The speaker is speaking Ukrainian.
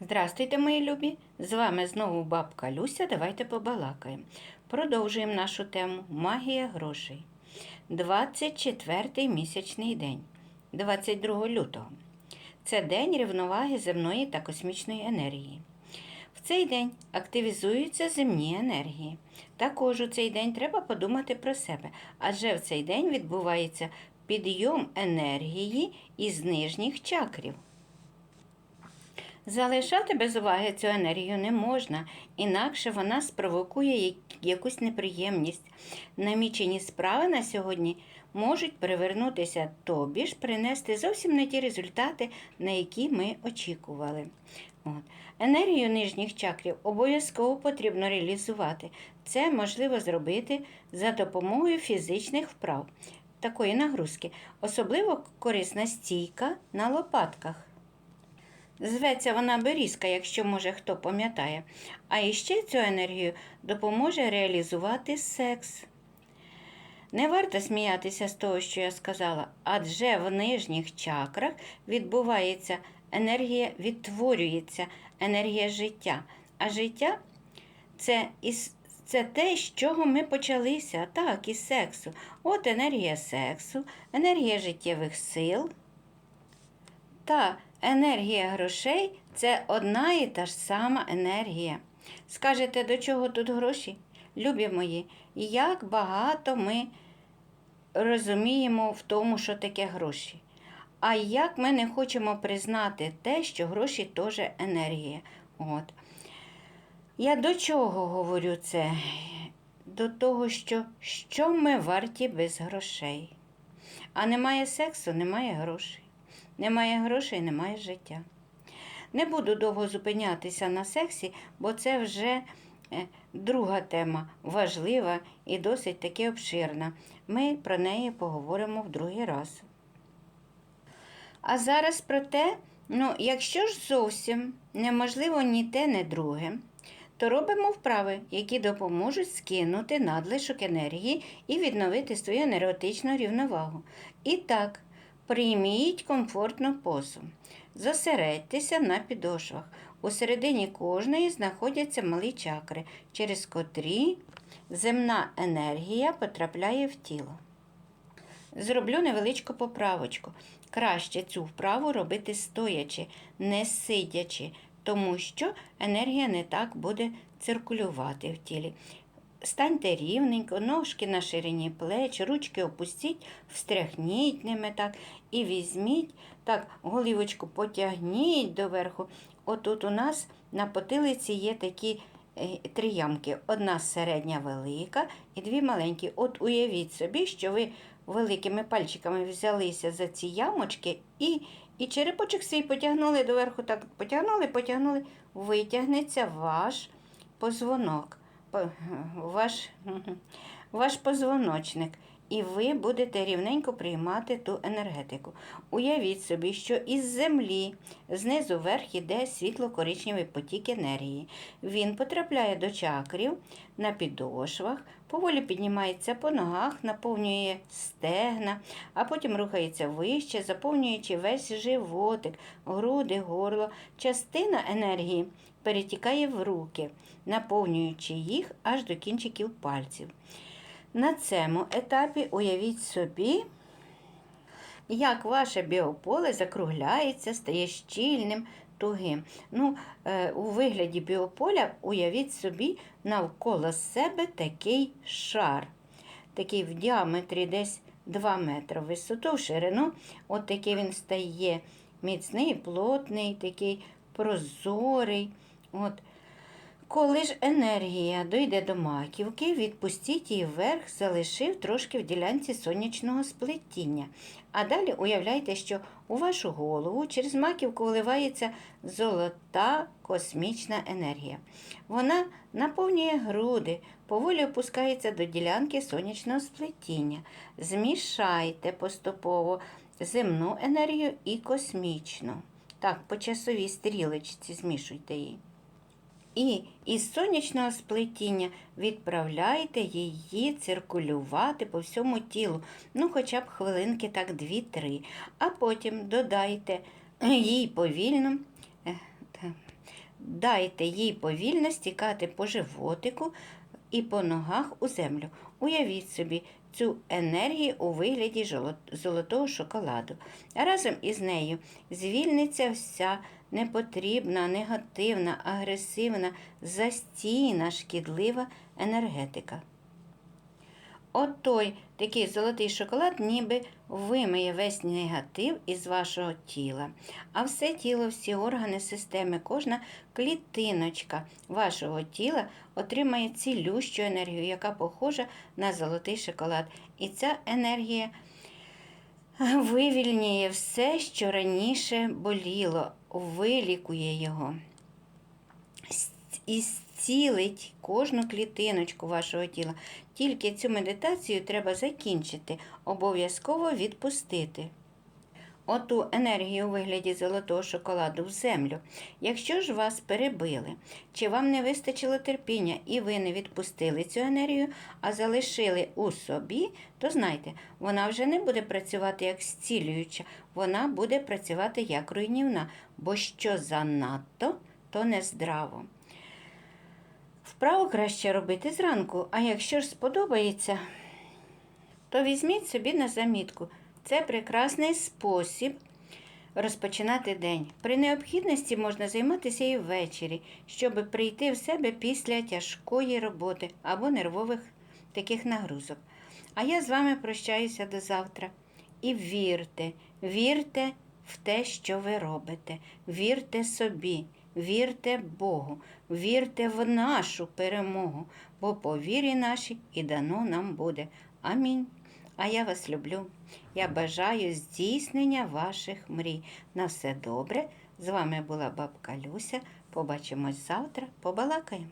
Здравствуйте, мої любі! З вами знову бабка Люся. Давайте побалакаємо. Продовжуємо нашу тему Магія грошей. 24-й місячний день, 22 лютого. Це день рівноваги земної та космічної енергії. В цей день активізуються земні енергії. Також у цей день треба подумати про себе, адже в цей день відбувається підйом енергії із нижніх чакрів. Залишати без уваги цю енергію не можна, інакше вона спровокує якусь неприємність. Намічені справи на сьогодні можуть перевернутися, тобі ж принести зовсім не ті результати, на які ми очікували. От. Енергію нижніх чакрів обов'язково потрібно реалізувати. Це можливо зробити за допомогою фізичних вправ, такої нагрузки. Особливо корисна стійка на лопатках. Зветься вона берізка, якщо може хто пам'ятає. А іще цю енергію допоможе реалізувати секс. Не варто сміятися з того, що я сказала, адже в нижніх чакрах відбувається енергія, відтворюється енергія життя. А життя це, із, це те, з чого ми почалися, так, із сексу. От енергія сексу, енергія життєвих сил. Та енергія грошей це одна і та ж сама енергія. Скажете, до чого тут гроші? Любі мої, як багато ми розуміємо в тому, що таке гроші. А як ми не хочемо признати те, що гроші теж енергія. От. Я до чого говорю це? До того, що, що ми варті без грошей. А немає сексу, немає грошей. Немає грошей, немає життя. Не буду довго зупинятися на сексі, бо це вже е, друга тема, важлива і досить таки обширна. Ми про неї поговоримо в другий раз. А зараз про те, ну, якщо ж зовсім неможливо ні те, ні друге, то робимо вправи, які допоможуть скинути надлишок енергії і відновити свою енергетичну рівновагу. І так, прийміть комфортну позу. Зосередьтеся на підошвах. У середині кожної знаходяться малі чакри, через котрі земна енергія потрапляє в тіло. Зроблю невеличку поправочку. Краще цю вправу робити стоячи, не сидячи, тому що енергія не так буде циркулювати в тілі. Станьте рівненько, ножки на ширині плеч, ручки опустіть, встряхніть ними так і візьміть, так, голівочку потягніть доверху. Отут у нас на потилиці є такі е, три ямки. Одна середня велика і дві маленькі. От уявіть собі, що ви великими пальчиками взялися за ці ямочки і, і черепочок свій потягнули доверху, так потягнули, потягнули, витягнеться ваш позвонок, по- ваш, ваш позвоночник. І ви будете рівненько приймати ту енергетику. Уявіть собі, що із землі знизу вверх іде світло-коричневий потік енергії. Він потрапляє до чакрів на підошвах, поволі піднімається по ногах, наповнює стегна, а потім рухається вище, заповнюючи весь животик, груди, горло. Частина енергії перетікає в руки, наповнюючи їх аж до кінчиків пальців. На цьому етапі уявіть собі, як ваше біополе закругляється, стає щільним, тугим. Ну, е, у вигляді біополя уявіть собі навколо себе такий шар, такий в діаметрі десь 2 метри висоту, в ширину. От такий він стає міцний, плотний, такий прозорий. От. Коли ж енергія дойде до маківки, відпустіть її вверх, залишив трошки в ділянці сонячного сплетіння. А далі уявляйте, що у вашу голову через маківку вливається золота космічна енергія. Вона наповнює груди, поволі опускається до ділянки сонячного сплетіння. Змішайте поступово земну енергію і космічну. Так, по часовій стрілочці змішуйте її. І із сонячного сплетіння відправляйте її циркулювати по всьому тілу, ну хоча б хвилинки так 2-3. А потім додайте їй повільно е, Дайте їй повільно стікати по животику і по ногах у землю. Уявіть собі цю енергію у вигляді золотого шоколаду. Разом із нею звільниться вся непотрібна, негативна, агресивна, застійна, шкідлива енергетика. От той такий золотий шоколад ніби вимиє весь негатив із вашого тіла. А все тіло, всі органи системи, кожна клітиночка вашого тіла отримає цілющу енергію, яка похожа на золотий шоколад. І ця енергія вивільнює все, що раніше боліло, вилікує його і зцілить кожну клітиночку вашого тіла. Тільки цю медитацію треба закінчити, обов'язково відпустити. Оту енергію у вигляді золотого шоколаду в землю. Якщо ж вас перебили, чи вам не вистачило терпіння і ви не відпустили цю енергію, а залишили у собі, то знайте, вона вже не буде працювати як зцілююча, вона буде працювати як руйнівна, бо що занадто, то нездраво. Вправо краще робити зранку, а якщо ж сподобається, то візьміть собі на замітку. Це прекрасний спосіб розпочинати день. При необхідності можна займатися і ввечері, щоб прийти в себе після тяжкої роботи або нервових таких нагрузок. А я з вами прощаюся до завтра. І вірте, вірте в те, що ви робите. Вірте собі, вірте Богу, вірте в нашу перемогу, бо по вірі нашій і дано нам буде. Амінь. А я вас люблю. Я бажаю здійснення ваших мрій. На все добре. З вами була бабка Люся. Побачимось завтра. Побалакаємо.